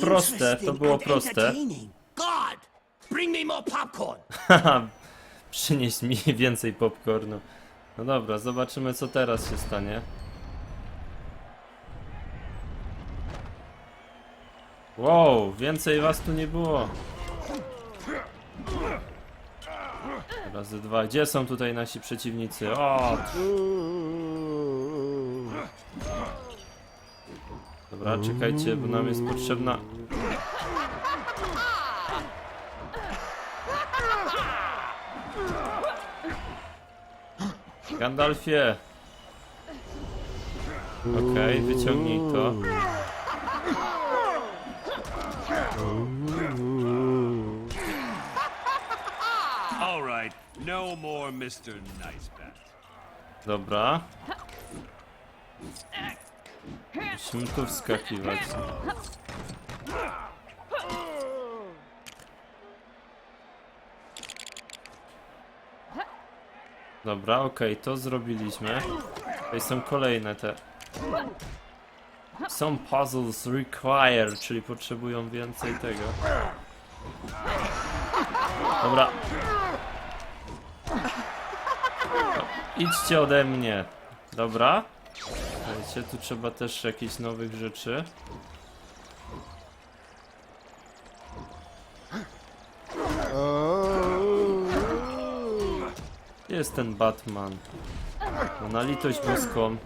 proste, to było proste. God, bring me more popcorn. Haha, przynieś mi więcej popcornu. No dobra, zobaczymy co teraz się stanie. Wow, więcej was tu nie było. Razy dwa. Gdzie są tutaj nasi przeciwnicy? O! Dobra, czekajcie, bo nam jest potrzebna Gandalfie! Okej, wyciągnij to. No more Mr. Dobra. Musimy tu wskakiwać. Dobra, okej, to zrobiliśmy. Tutaj są kolejne te. Some puzzles require, czyli potrzebują więcej tego. Dobra. Idźcie ode mnie. Dobra. Słuchajcie, tu trzeba też jakichś nowych rzeczy. Gdzie jest ten Batman? No na litość boską.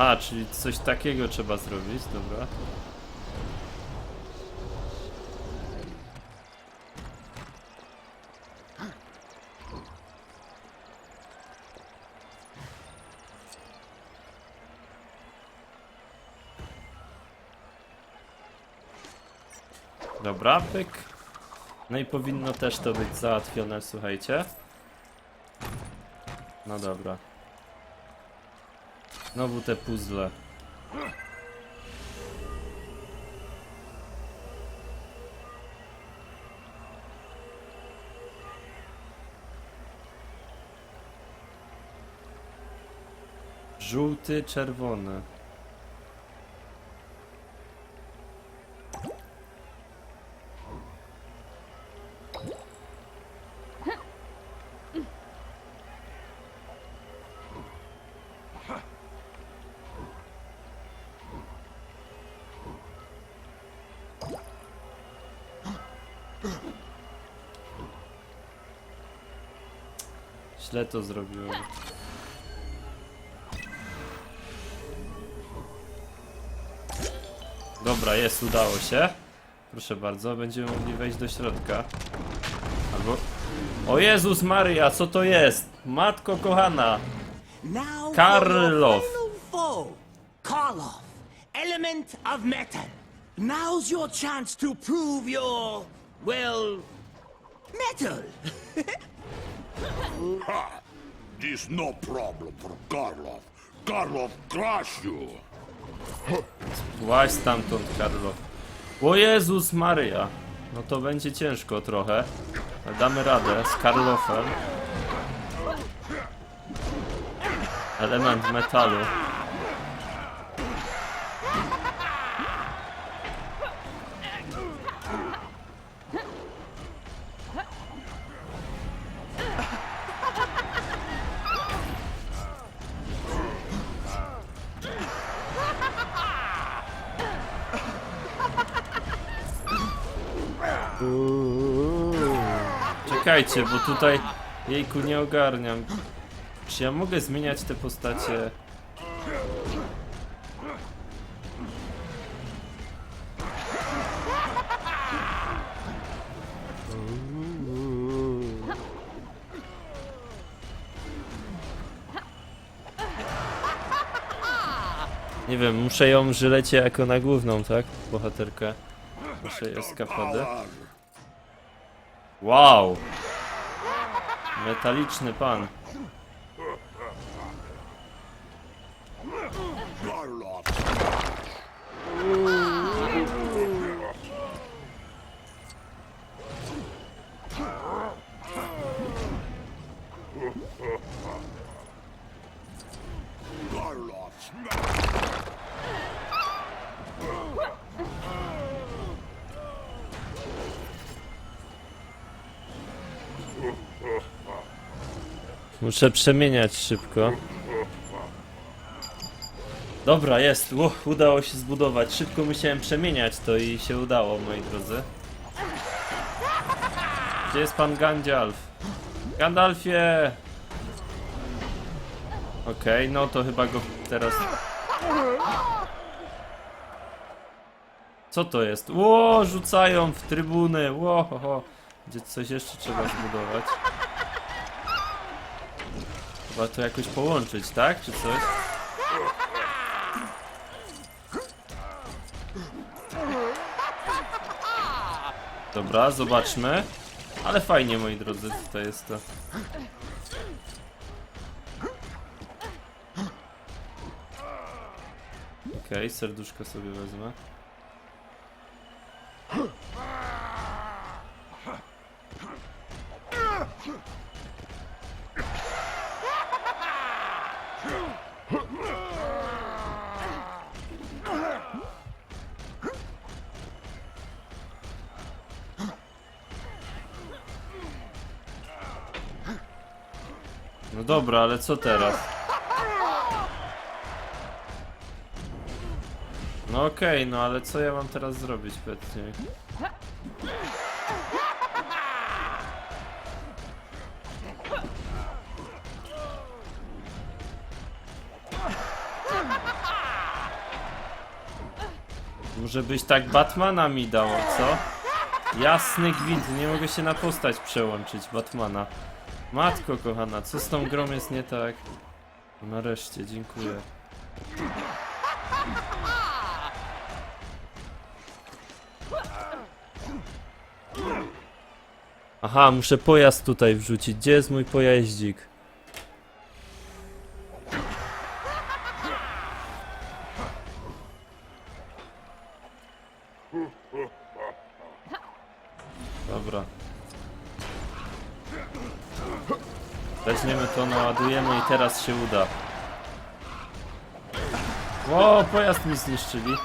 Aha, czyli coś takiego trzeba zrobić, dobra. Dobra, pyk. No i powinno też to być załatwione, słuchajcie. No dobra. Znowu te puzzle. Żółty, czerwony. Źle to zrobiłem. Dobra, jest, udało się. Proszę bardzo, będziemy mogli wejść do środka. Albo... O Jezus Maria, co to jest? Matko kochana! Now foe, Karloff, element of metal. Now's your chance to prove your, well, metal. This no problem for Karlov. Karlov crush you. Łaź stamtąd, Karlo. O Jezus Maria! No to będzie ciężko trochę. Ale damy radę z Karlofem. Element metalu. Czekajcie, bo tutaj jejku nie ogarniam. Czy ja mogę zmieniać te postacie? Nie wiem, muszę ją żylecie jako na główną, tak? Bohaterkę. Muszę eskapady. Wow! Metaliczny pan. Muszę przemieniać szybko. Dobra, jest. Uch, udało się zbudować. Szybko musiałem przemieniać to i się udało, moi drodzy. Gdzie jest pan Gandalf? Gandalfie! Okej, no to chyba go teraz... Co to jest? Ło, rzucają w trybuny. Ło, ho, ho. Gdzie coś jeszcze trzeba zbudować? Chyba to jakoś połączyć, tak? Czy coś? Dobra, zobaczmy. Ale fajnie, moi drodzy, tutaj jest to. Okej, serduszko sobie wezmę. No dobra, ale co teraz? No okej, no ale co ja mam teraz zrobić, mi? Może byś tak Batmana mi dał, co? Jasny gwint, nie mogę się na postać przełączyć Batmana. Matko kochana, co z tą grą jest nie tak? Nareszcie, dziękuję. Aha, muszę pojazd tutaj wrzucić. Gdzie jest mój pojaździk? Weźmiemy to, naładujemy i teraz się uda. Ło, pojazd mi zniszczyli.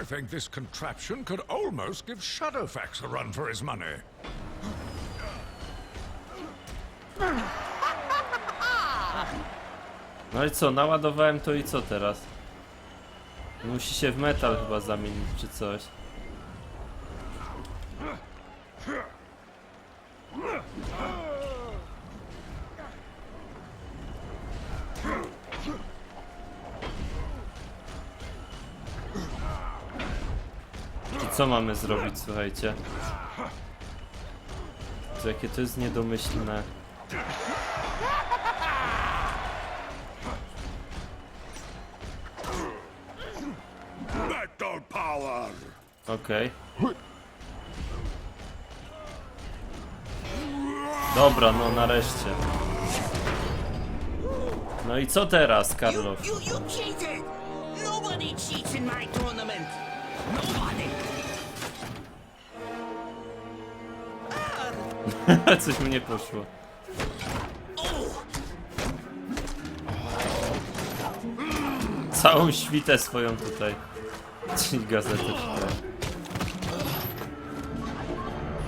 I think this contraption could almost give Shadowfax a run for his money. No i co, naładowałem to i co teraz? Musi się w metal chyba zamienić czy coś. I co mamy zrobić, słuchajcie? Jakie to jest niedomyślne. Okej. Dobra, no nareszcie. No i co teraz, You, Karlow? you, you cheated! Nobody cheats in my tournament! Nobody! Coś mi nie poszło. Całą świtę swoją tutaj. Czyli gazetę czytałem.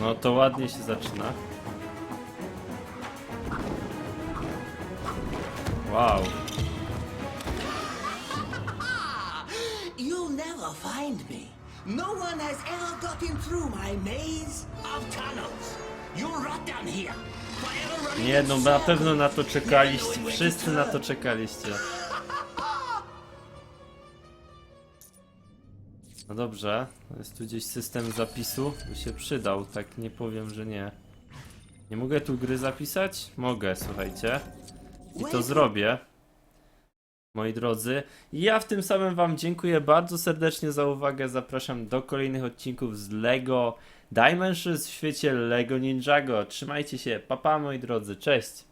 No to ładnie się zaczyna. Wow. You'll never find me. No one has ever gotten through my maze of tunnels. You'll rot down here. Nie, no na pewno na to czekaliście. to Wszyscy na to czekaliście. No dobrze, jest tu gdzieś system zapisu, by się przydał, tak nie powiem, że nie. Nie mogę tu gry zapisać? Mogę, słuchajcie. I to zrobię. Moi drodzy, ja w tym samym Wam dziękuję bardzo serdecznie za uwagę. Zapraszam do kolejnych odcinków z LEGO Dimensions w świecie LEGO Ninjago. Trzymajcie się, papa moi drodzy, cześć!